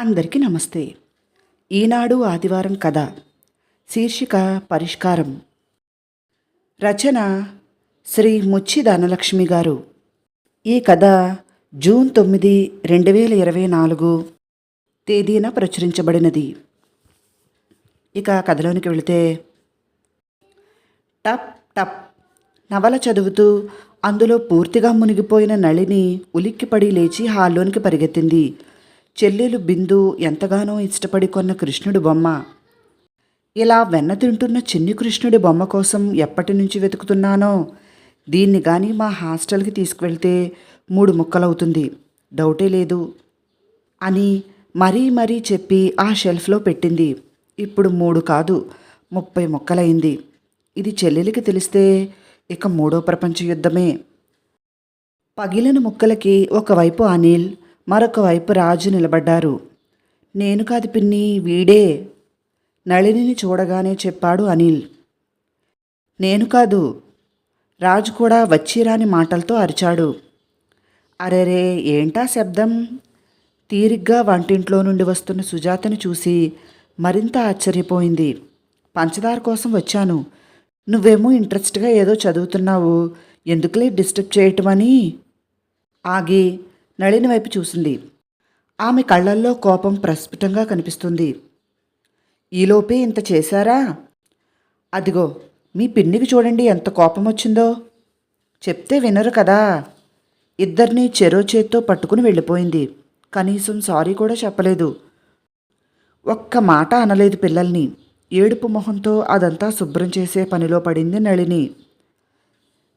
అందరికీ నమస్తే. ఈనాడు ఆదివారం కథ. శీర్షిక పరిష్కారం. రచన శ్రీ ముచ్చి ధనలక్ష్మి గారు. ఈ కథ జూన్ తొమ్మిది రెండు వేల ఇరవై నాలుగు తేదీన ప్రచురించబడినది. ఇక కథలోనికి వెళితే టప్ టప్ నవల చదువుతూ అందులో పూర్తిగా మునిగిపోయిన నళిని ఉలిక్కిపడి లేచి హాల్లోనికి పరిగెత్తింది. చెల్లెలు బిందు ఎంతగానో ఇష్టపడి కొన్న కృష్ణుడి బొమ్మ. ఇలా వెన్న తింటున్న చిన్ని కృష్ణుడి బొమ్మ కోసం ఎప్పటి నుంచి వెతుకుతున్నానో దీన్ని కానీ మా హాస్టల్కి తీసుకువెళ్తే మూడు ముక్కలవుతుంది. డౌటే లేదు అని మరీ మరీ చెప్పి ఆ షెల్ఫ్లో పెట్టింది. ఇప్పుడు మూడు కాదు ముప్పై ముక్కలైంది ఇది చెల్లెలికి తెలిస్తే ఇక మూడో ప్రపంచ యుద్ధమే. పగిలిన ముక్కలకి ఒకవైపు అనిల్ మరొక వైపు రాజు నిలబడ్డారు. నేను కాదు పిన్ని వీడే. నళినిని చూడగానే చెప్పాడు అనిల్. నేను కాదు. రాజు కూడా వచ్చిరాని మాటలతో అరిచాడు. అరెరే ఏంటా శబ్దం? తీరిగ్గా వంటింట్లో నుండి వస్తున్న సుజాతని చూసి మరింత ఆశ్చర్యపోయింది. పంచదార కోసం వచ్చాను. నువ్వేమో ఇంట్రెస్ట్గా ఏదో చదువుతున్నావు. ఎందుకులే డిస్టర్బ్ చేయటమని? ఆగి నళిని వైపు చూసింది. ఆమె కళ్ళల్లో కోపం ప్రస్ఫుటంగా కనిపిస్తుంది. ఈలోపే ఇంత చేశారా? అదిగో మీ పిన్నికి చూడండి ఎంత కోపం వచ్చిందో. చెప్తే వినరు కదా. ఇద్దరిని చెరో చేత్తో పట్టుకుని వెళ్ళిపోయింది. కనీసం సారీ కూడా చెప్పలేదు. ఒక్క మాట అనలేదు పిల్లల్ని. ఏడుపు మొహంతో అదంతా శుభ్రం చేసే పనిలో పడింది నళిని.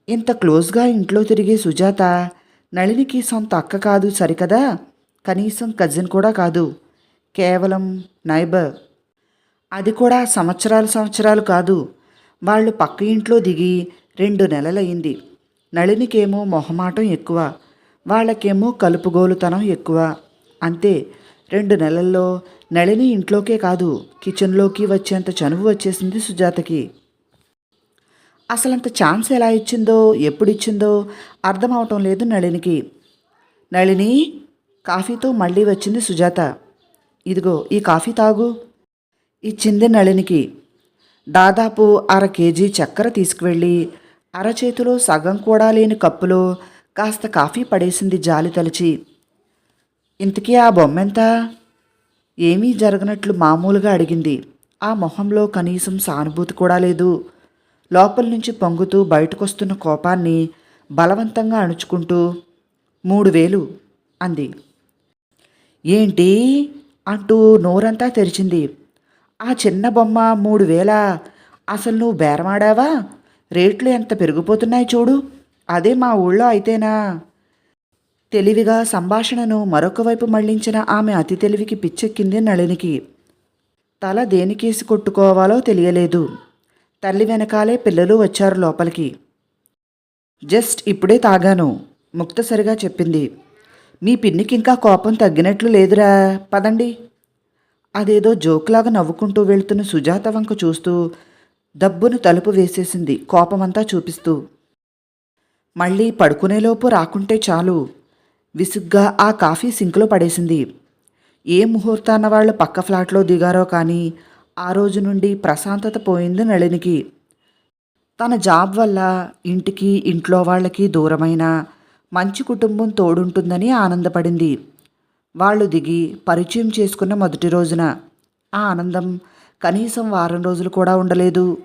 ఇంత క్లోజ్గా ఇంట్లో తిరిగే సుజాత నళినికి సొంత అక్క కాదు సరికదా? కనీసం కజిన్ కూడా కాదు. కేవలం నైబర్. అది కూడా సంవత్సరాలు సంవత్సరాలు కాదు. వాళ్ళు పక్క ఇంట్లో దిగి రెండు నెలలయ్యింది. నళినికేమో మొహమాటం ఎక్కువ. వాళ్ళకేమో కలుపుగోలుతనం ఎక్కువ. అంతే. రెండు నెలల్లో నళిని ఇంట్లోకే కాదు కిచెన్లోకి వచ్చేంత చనువు వచ్చేసింది సుజాతకి. అసలంత ఛాన్స్ ఎలా ఇచ్చిందో ఎప్పుడు ఇచ్చిందో అర్థం అవటం లేదు నళినికి. నళిని కాఫీతో మళ్ళీ వచ్చింది సుజాత. ఇదిగో ఈ కాఫీ తాగు. ఇచ్చింది నళినికి. దాదాపు అర కేజీ చక్కెర తీసుకువెళ్ళి అరచేతిలో సగం కూడా లేని కప్పులో కాస్త కాఫీ పడేసింది జాలి తలచి. ఇంతకీ ఆ బొమ్మెంత? ఏమీ జరగనట్లు మామూలుగా అడిగింది. ఆ మొహంలో కనీసం సానుభూతి కూడా లేదు. లోపల నుంచి పొంగుతూ బయటకొస్తున్న కోపాన్ని బలవంతంగా అణుచుకుంటూ మూడు వేలు అంది. ఏంటి? అంటూ నోరంతా తెరిచింది. ఆ చిన్న బొమ్మ మూడు వేల? అసలు నువ్వు బేరమాడావా? రేట్లు ఎంత పెరిగిపోతున్నాయి చూడు. అదే మా ఊళ్ళో అయితేనా? తెలివిగా సంభాషణను మరొక వైపు మళ్ళించిన ఆమె అతి తెలివికి పిచ్చెక్కింది నళినికి. తల దేనికేసి కొట్టుకోవాలో తెలియలేదు. తల్లి వెనకాలే పిల్లలు వచ్చారు లోపలికి. జస్ట్ ఇప్పుడే తాగాను ముక్తసరిగా చెప్పింది. మీ పిన్నికి ఇంకా కోపం తగ్గినట్లు లేదురా పదండి. అదేదో జోక్లాగా నవ్వుకుంటూ వెళ్తున్న సుజాత వంక చూస్తూ దబ్బును తలుపు వేసేసింది కోపమంతా చూపిస్తూ. మళ్ళీ పడుకునేలోపు రాకుంటే చాలు. విసుగ్గా ఆ కాఫీ సింక్లో పడేసింది. ఏ ముహూర్తాన వాళ్ళు పక్క ఫ్లాట్లో దిగారో కానీ ఆ రోజు నుండి ప్రశాంతత పోయింది నళినికి. తన జాబ్ వల్ల ఇంటికి ఇంట్లో వాళ్ళకి దూరమైన మంచి కుటుంబం తోడుంటుందని ఆనందపడింది. వాళ్ళు దిగి పరిచయం చేసుకున్న మొదటి రోజున. ఆ ఆనందం కనీసం వారం రోజులు కూడా ఉండలేదు.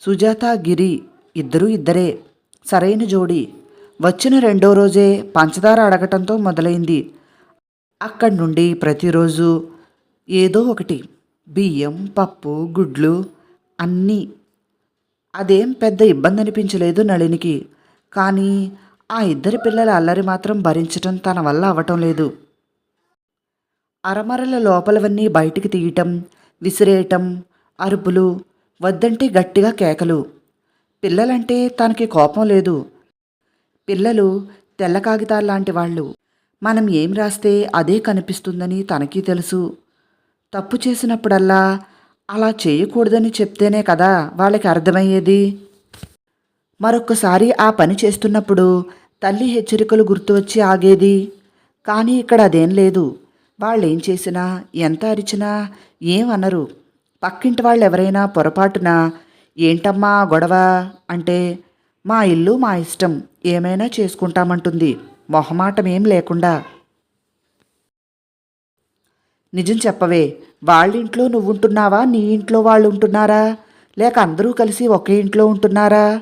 సుజాత గిరి ఇద్దరూ ఇద్దరే. సరైన జోడి. వచ్చిన రెండో రోజే పంచదార అడగటంతో మొదలైంది. అక్కడి నుండి ప్రతిరోజు ఏదో ఒకటి. బియ్యం పప్పు గుడ్లు అన్నీ. అదేం పెద్ద ఇబ్బంది అనిపించలేదు నళినికి. కానీ ఆ ఇద్దరి పిల్లల అల్లరి మాత్రం భరించటం తన వల్ల అవటం లేదు. అరమరల లోపలవన్నీ బయటికి తీయటం విసిరేయటం అరుపులు వద్దంటే గట్టిగా కేకలు. పిల్లలంటే తనకి కోపం లేదు. పిల్లలు తెల్ల కాగితాల్లాంటి వాళ్ళు. మనం ఏం రాస్తే అదే కనిపిస్తుందని తనకి తెలుసు. తప్పు చేసినప్పుడల్లా అలా చేయకూడదని చెప్తేనే కదా వాళ్ళకి అర్థమయ్యేది? మరొక్కసారి ఆ పని చేస్తున్నప్పుడు తల్లి హెచ్చరికలు గుర్తు వచ్చి ఆగేది. కానీ ఇక్కడ అదేం లేదు. వాళ్ళేం చేసినా ఎంత అరిచినా ఏం అనరు. పక్కింటి వాళ్ళు ఎవరైనా పొరపాటున ఏంటమ్మా గొడవ? అంటే మా ఇల్లు మా ఇష్టం ఏమైనా చేసుకుంటామంటుంది. మొహమాటం ఏం లేకుండా నిజం చెప్పవే వాళ్ళింట్లో నువ్వుంటున్నావా? నీ ఇంట్లో వాళ్ళు ఉంటున్నారా లేక అందరూ కలిసి ఒకే ఇంట్లో ఉంటున్నారా?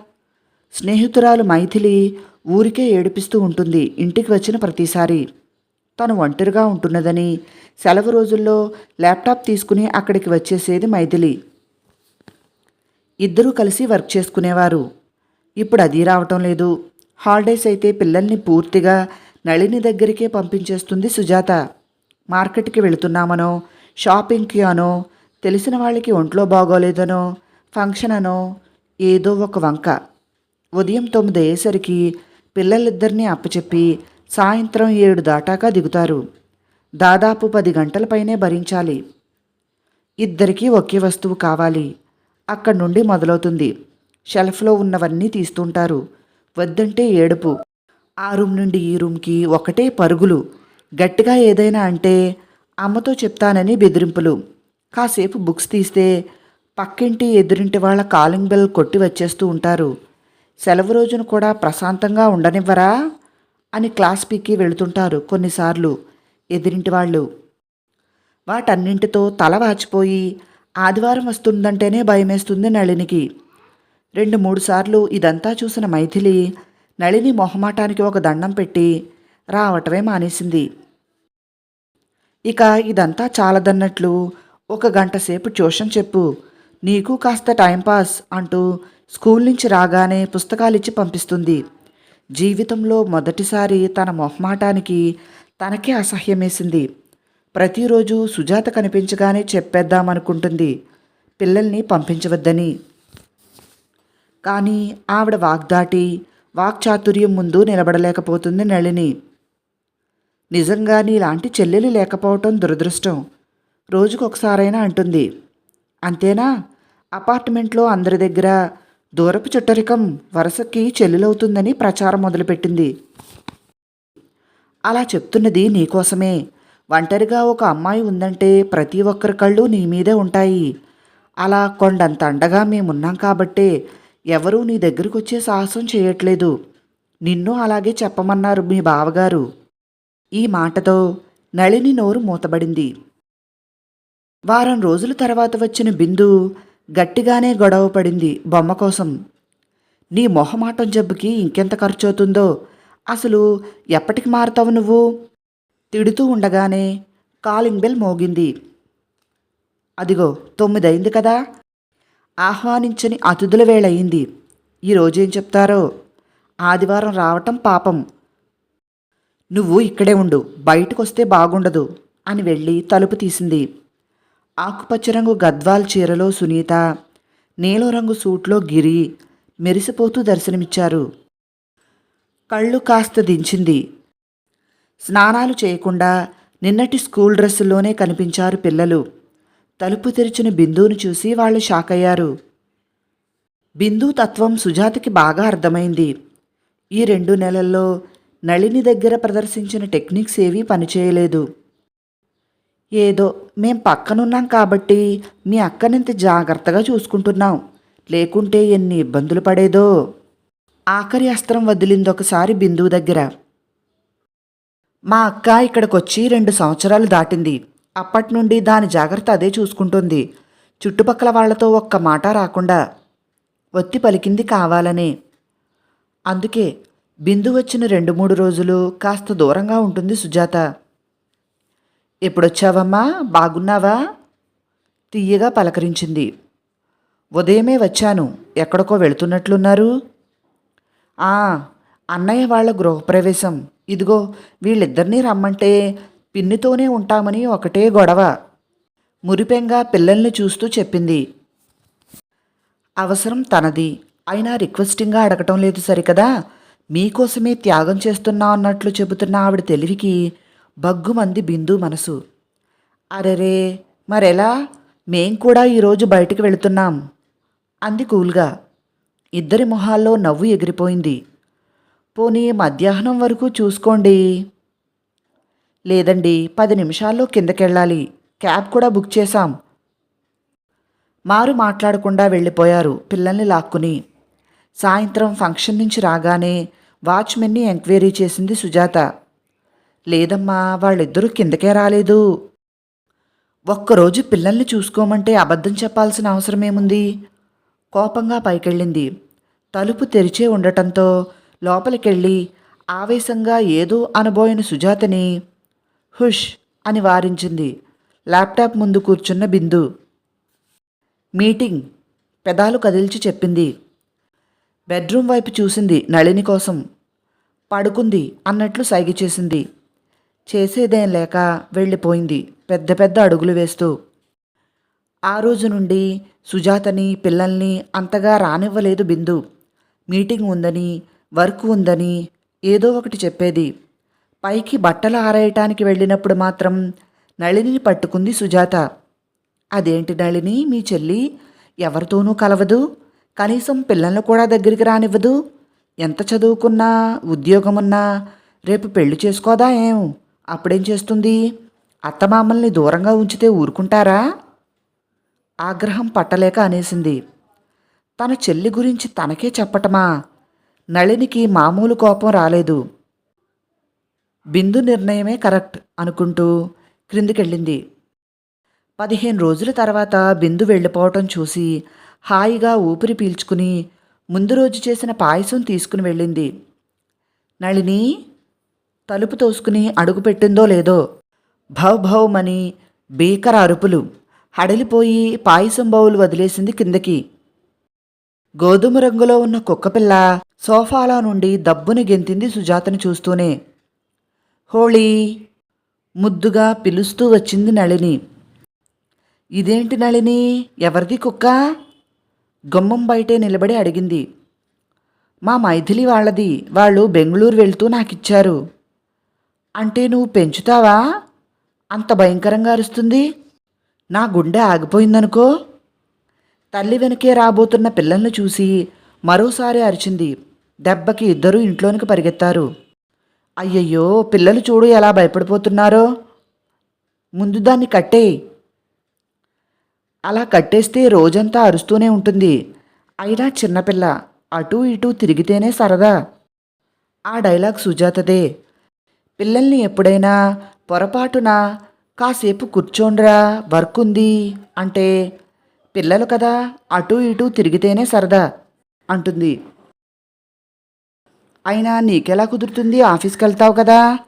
స్నేహితురాలు మైథిలి ఊరికే ఏడిపిస్తూ ఉంటుంది ఇంటికి వచ్చిన ప్రతిసారి. తను ఒంటరిగా ఉంటున్నదని సెలవు రోజుల్లో ల్యాప్టాప్ తీసుకుని అక్కడికి వచ్చేసేది మైథిలి. ఇద్దరూ కలిసి వర్క్ చేసుకునేవారు. ఇప్పుడు అది రావటం లేదు. హాలిడేస్ అయితే పిల్లల్ని పూర్తిగా నళిని దగ్గరికే పంపించేస్తుంది సుజాత. మార్కెట్కి వెళుతున్నామనో షాపింగ్కి అనో తెలిసిన వాళ్ళకి ఒంట్లో బాగోలేదనో ఫంక్షన్ అనో ఏదో ఒక వంక. ఉదయం తొమ్మిది అయ్యేసరికి పిల్లలిద్దరినీ అప్పచెప్పి సాయంత్రం ఏడు దాటాక దిగుతారు. దాదాపు పది గంటలపైనే భరించాలి. ఇద్దరికీ ఒకే వస్తువు కావాలి. అక్కడి నుండి మొదలవుతుంది. షెల్ఫ్లో ఉన్నవన్నీ తీస్తుంటారు. వద్దంటే ఏడుపు. ఆ రూమ్ నుండి ఈ రూమ్కి ఒకటే పరుగులు. గట్టిగా ఏదైనా అంటే అమ్మతో చెప్తానని బెదిరింపులు. కాసేపు బుక్స్ తీస్తే పక్కింటి ఎదురింటి వాళ్ళ కాలింగ్ బెల్ కొట్టి వచ్చేస్తూ ఉంటారు. సెలవు రోజున కూడా ప్రశాంతంగా ఉండనివ్వరా? అని క్లాస్ పీకి వెళుతుంటారు కొన్నిసార్లు ఎదిరింటి వాళ్ళు. వాటన్నింటితో తల వాచిపోయి ఆదివారం వస్తుందంటేనే భయమేస్తుంది నళినికి. రెండు మూడు సార్లు ఇదంతా చూసిన మైథిలి నళిని మొహమాటానికి ఒక దండం పెట్టి రావటమే మానేసింది. ఇక ఇదంతా చాలదన్నట్లు ఒక గంట సేపు ట్యూషన్ చెప్పు. నీకు కాస్త టైంపాస్ అంటూ స్కూల్ నుంచి రాగానే పుస్తకాలిచ్చి పంపిస్తుంది. జీవితంలో మొదటిసారి తన మొహమాటానికి తనకే అసహ్యమేసింది. ప్రతిరోజు సుజాత కనిపించగానే చెప్పేద్దామనుకుంటుంది. పిల్లల్ని పంపించవద్దని. కానీ ఆవిడ వాగ్దాటి వాక్చాతుర్యం ముందు నిలబడలేకపోతుంది నళిని. నిజంగా నీలాంటి చెల్లెలు లేకపోవటం దురదృష్టం. రోజుకొకసారైనా అంటుంది. అంతేనా? అపార్ట్మెంట్లో అందరి దగ్గర దూరపు చుట్టరికం వరసకి చెల్లెలవుతుందని ప్రచారం మొదలుపెట్టింది. అలా చెప్తున్నది నీకోసమే. ఒంటరిగా ఒక అమ్మాయి ఉందంటే ప్రతి ఒక్కరి కళ్ళు నీ మీదే ఉంటాయి. అలా కొండంత అండగా మేమున్నాం కాబట్టే ఎవరూ నీ దగ్గరకు వచ్చే సాహసం చేయట్లేదు. నిన్ను అలాగే చెప్పమన్నారు మీ బావగారు. ఈ మాటతో నళిని నోరు మూతబడింది. వారం రోజుల తర్వాత వచ్చిన బిందు గట్టిగానే గొడవ పడింది బొమ్మ కోసం. నీ మొహమాటం జబ్బుకి ఇంకెంత ఖర్చు అవుతుందో అసలు ఎప్పటికి మారుతావు నువ్వు? తిడుతూ ఉండగానే కాలింగ్ బెల్ మోగింది. అదిగో తొమ్మిదయింది కదా? ఆహ్వానించని అతిథుల వేళయింది ఈరోజేం చెప్తారో? ఆదివారం రావటం పాపం. నువ్వు ఇక్కడే ఉండు బయటకొస్తే బాగుండదు అని వెళ్ళి తలుపు తీసింది. ఆకుపచ్చ రంగు గద్వాల్ చీరలో సునీత నీలం రంగు సూట్లో గిరి మెరిసిపోతూ దర్శనమిచ్చారు. కళ్ళు కాస్త దించింది. స్నానాలు చేయకుండా నిన్నటి స్కూల్ డ్రెస్సుల్లోనే కనిపించారు పిల్లలు. తలుపు తెరిచిన బిందువును చూసి వాళ్ళు షాక్ అయ్యారు బిందు తత్వం సుజాతకి బాగా అర్థమైంది. ఈ రెండు నెలల్లో నళిని దగ్గర ప్రదర్శించిన టెక్నిక్స్ ఏవీ పనిచేయలేదు. ఏదో మేం పక్కనున్నాం కాబట్టి మీ అక్కనింత జాగ్రత్తగా చూసుకుంటున్నాం. లేకుంటే ఎన్ని ఇబ్బందులు పడేదో. ఆఖరి అస్త్రం వదిలింది ఒకసారి బిందువు దగ్గర. మా అక్క ఇక్కడికొచ్చి రెండు సంవత్సరాలు దాటింది. అప్పటి నుండి దాని జాగ్రత్త అదే చూసుకుంటుంది. చుట్టుపక్కల వాళ్ళతో ఒక్క మాట రాకుండా ఒత్తి పలికింది కావాలనే. అందుకే బిందు వచ్చిన రెండు మూడు రోజులు కాస్త దూరంగా ఉంటుంది సుజాత. ఎప్పుడొచ్చావమ్మా? బాగున్నావా? తీయగా పలకరించింది. ఉదయమే వచ్చాను. ఎక్కడికో వెళుతున్నట్లున్నారు. ఆ అన్నయ్య వాళ్ళ గృహప్రవేశం. ఇదిగో వీళ్ళిద్దరినీ రమ్మంటే పిన్నితోనే ఉంటామని ఒకటే గొడవ. మురిపెంగా పిల్లల్ని చూస్తూ చెప్పింది. అవసరం తనది. అయినా రిక్వెస్టింగ్గా అడగటం లేదు సరికదా? మీకోసమే త్యాగం చేస్తున్నా అన్నట్లు చెబుతున్న ఆవిడ తెలివికి బగ్గుమంది బిందు మనసు. అరెరే మరెలా? మేం కూడా ఈరోజు బయటికి వెళుతున్నాం. అంది కూల్గా. ఇద్దరి మొహాల్లో నవ్వు ఎగిరిపోయింది. పోనీ మధ్యాహ్నం వరకు చూసుకోండి. లేదండి పది నిమిషాల్లో కిందకెళ్ళాలి. క్యాబ్ కూడా బుక్ చేశాం. మారు మాట్లాడకుండా వెళ్ళిపోయారు పిల్లల్ని లాక్కుని. సాయంత్రం ఫంక్షన్ నుంచి రాగానే వాచ్మెన్ని ఎంక్వైరీ చేసింది సుజాత. లేదమ్మా వాళ్ళిద్దరూ కిందకే రాలేదు. ఒక్కరోజు పిల్లల్ని చూసుకోమంటే అబద్ధం చెప్పాల్సిన అవసరమేముంది? కోపంగా పైకెళ్ళింది. తలుపు తెరిచే ఉండటంతో లోపలికెళ్ళి ఆవేశంగా ఏదో అనబోయిన సుజాతని హుష్ అని వారించింది. ల్యాప్టాప్ ముందు కూర్చున్న బిందు. మీటింగ్ పెదాలు కదిల్చి చెప్పింది. బెడ్రూమ్ వైపు చూసింది నళిని కోసం. పడుకుంది అన్నట్లు సైగ చేసింది. చేసేదేం లేక వెళ్ళిపోయింది పెద్ద పెద్ద అడుగులు వేస్తూ. ఆ రోజు నుండి సుజాతని పిల్లల్ని అంతగా రానివ్వలేదు బిందు. మీటింగ్ ఉందని వర్క్ ఉందని ఏదో ఒకటి చెప్పేది. పైకి బట్టలు ఆరేయటానికి వెళ్ళినప్పుడు మాత్రం నళిని పట్టుకుంది సుజాత. అదేంటి నళిని మీ చెల్లి ఎవరితోనూ కలవదు? కనీసం పిల్లల్ని కూడా దగ్గరికి రానివ్వదు. ఎంత చదువుకున్నా ఉద్యోగమున్నా రేపు పెళ్ళి చేసుకోదా ఏం? అప్పుడేం చేస్తుంది? అత్తమామల్ని దూరంగా ఉంచితే ఊరుకుంటారా? ఆగ్రహం పట్టలేక అనేసింది. తన చెల్లి గురించి తనకే చెప్పటమా? నళినికి మామూలు కోపం రాలేదు. బిందు నిర్ణయమే కరెక్ట్ అనుకుంటూ క్రిందికెళ్ళింది. పదిహేను రోజుల తర్వాత బిందు వెళ్ళిపోవటం చూసి హాయిగా ఊపిరి పీల్చుకుని ముందు రోజు చేసిన పాయసం తీసుకుని వెళ్ళింది. నళిని తలుపు తోసుకుని అడుగుపెట్టిందో లేదో భవ్ భవ్మని భీకర అరుపులు హడలిపోయి పాయసం బౌలు వదిలేసింది కిందకి. గోధుమ రంగులో ఉన్న కుక్కపిల్ల సోఫాలో నుండి దబ్బుని గెంతింది సుజాతని చూస్తూనే. హోళీ! ముద్దుగా పిలుస్తూ వచ్చింది నళిని. ఇదేంటి నళిని? ఎవరిది కుక్క? గుమ్మం బయటే నిలబడి అడిగింది. మా మైథిలి వాళ్ళది వాళ్ళు బెంగళూరు వెళ్తూ నాకిచ్చారు. అంటే నువ్వు పెంచుతావా? అంత భయంకరంగా అరుస్తుంది. నా గుండె ఆగిపోయిందనుకో. తల్లి వెనకే రాబోతున్న పిల్లల్ని చూసి మరోసారి అరిచింది. దెబ్బకి ఇద్దరూ ఇంట్లోనికి పరిగెత్తారు. అయ్యయ్యో పిల్లలు చూడు ఎలా భయపడిపోతున్నారో. ముందు దాన్ని కట్టేయి. అలా కట్టేస్తే రోజంతా అరుస్తూనే ఉంటుంది. అయినా చిన్నపిల్ల అటూ ఇటూ తిరిగితేనే సరదా. ఆ డైలాగ్ సుజాతదే. పిల్లల్ని ఎప్పుడైనా పొరపాటున? కాసేపు కూర్చోండ్రా వర్క్ ఉంది అంటే పిల్లలు కదా అటూ ఇటూ తిరిగితేనే సరదా అంటుంది. అయినా నీకెలా కుదురుతుంది ఆఫీస్కి వెళ్తావు కదా?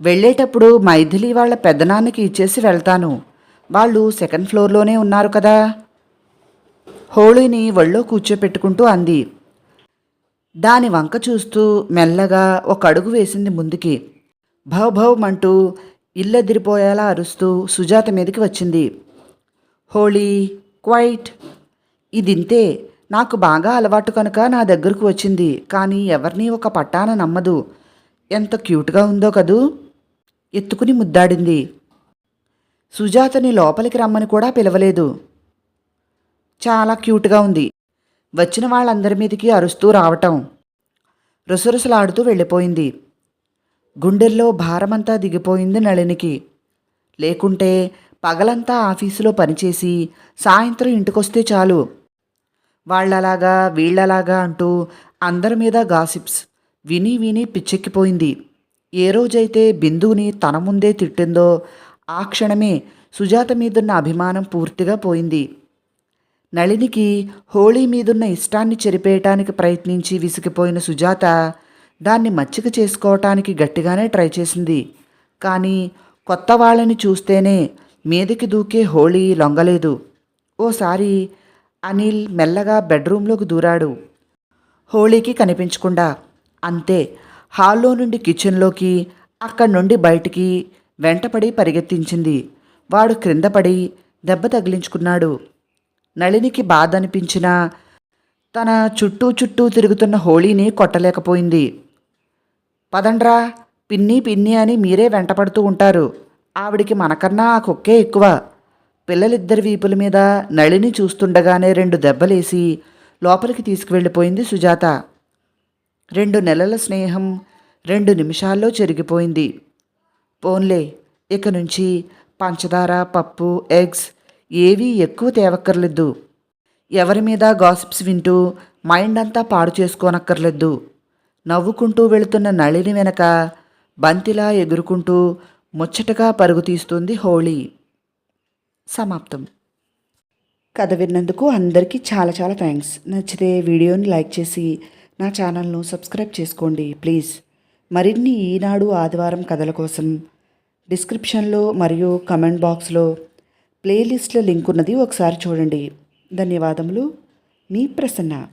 వెళ్ళేటప్పుడు మైథిలి వాళ్ళ పెద్దనాన్నకి ఇచ్చేసి వెళ్తాను. వాళ్ళు సెకండ్ ఫ్లోర్లోనే ఉన్నారు కదా. హోళీని ఒళ్ళో కూర్చోపెట్టుకుంటూ అంది. దాని వంక చూస్తూ మెల్లగా ఒక అడుగు వేసింది ముందుకి. భౌభౌమంటూ ఇల్లెదిరిపోయేలా అరుస్తూ సుజాత మీదకి వచ్చింది. హోళీ క్వైట్ ఇదింతే నాకు బాగా అలవాటు కనుక నా దగ్గరకు వచ్చింది. కానీ ఎవరిని ఒక పట్టాన నమ్మదు. ఎంత క్యూట్గా ఉందో కదూ? ఎత్తుకుని ముద్దాడింది. సుజాతని లోపలికి రమ్మని కూడా పిలవలేదు. చాలా క్యూట్గా ఉంది. వచ్చిన వాళ్ళందరి మీదకి అరుస్తూ రావటం. రుసరుసలాడుతూ వెళ్ళిపోయింది. గుండెల్లో భారమంతా దిగిపోయింది నళినికి. లేకుంటే పగలంతా ఆఫీసులో పనిచేసి సాయంత్రం ఇంటికొస్తే చాలు. వాళ్ళలాగా వీళ్ళలాగా అంటూ అందరి మీద గాసిప్స్ విని విని పిచ్చెక్కిపోయింది. ఏ రోజైతే బిందువుని తన ముందే తిట్టిందో ఆ క్షణమే సుజాత మీదున్న అభిమానం పూర్తిగా పోయింది. నళినికి హోళీ మీదున్న ఇష్టాన్ని చెరిపేయటానికి ప్రయత్నించి విసిగిపోయిన సుజాత దాన్ని మచ్చిక చేసుకోవటానికి గట్టిగానే ట్రై చేసింది. కానీ కొత్త వాళ్ళని చూస్తేనే మీదకి దూకే హోళీ లొంగలేదు. ఓసారి అనిల్ మెల్లగా బెడ్రూంలోకి దూరాడు. హోళీకి కనిపించకుండా అంతే హాల్లో నుండి కిచెన్లోకి అక్కడి నుండి బయటికి వెంటపడి పరిగెత్తించింది. వాడు క్రిందపడి దెబ్బ తగిలించుకున్నాడు. నళినికి బాధ అనిపించినా తన చుట్టూ చుట్టూ తిరుగుతున్న హోళీని కొట్టలేకపోయింది. పదండ్రా పిన్ని పిన్ని అని మీరే వెంటపడుతూ ఉంటారు. ఆవిడికి మనకన్నా ఆ కుక్కే ఎక్కువ. పిల్లలిద్దరి వీపుల మీద నళిని చూస్తుండగానే రెండు దెబ్బలేసి లోపలికి తీసుకువెళ్ళిపోయింది సుజాత. రెండు నెలల స్నేహం రెండు నిమిషాల్లో చెరిగిపోయింది. పోన్లే ఇక నుంచి పంచదార పప్పు ఎగ్స్ ఏవీ ఎక్కువ తేవక్కర్లేదు. ఎవరి మీద గాసిప్స్ వింటూ మైండ్ అంతా పాడు చేసుకోనక్కర్లేదు. నవ్వుకుంటూ వెళుతున్న నళిని వెనక బంతిలా ఎగురుకుంటూ ముచ్చటగా పరుగు తీస్తుంది హోళీ. సమాప్తం. కథ విన్నందుకు అందరికీ చాలా చాలా థ్యాంక్స్. నచ్చితే వీడియోని లైక్ చేసి నా ఛానల్ను సబ్స్క్రైబ్ చేసుకోండి ప్లీజ్. మరిన్ని ఈనాడు ఆదివారం కథల కోసం డిస్క్రిప్షన్లో మరియు కమెంట్ బాక్స్లో ప్లేలిస్ట్లో లింక్ ఉన్నది ఒకసారి చూడండి. ధన్యవాదములు. మీ ప్రసన్న.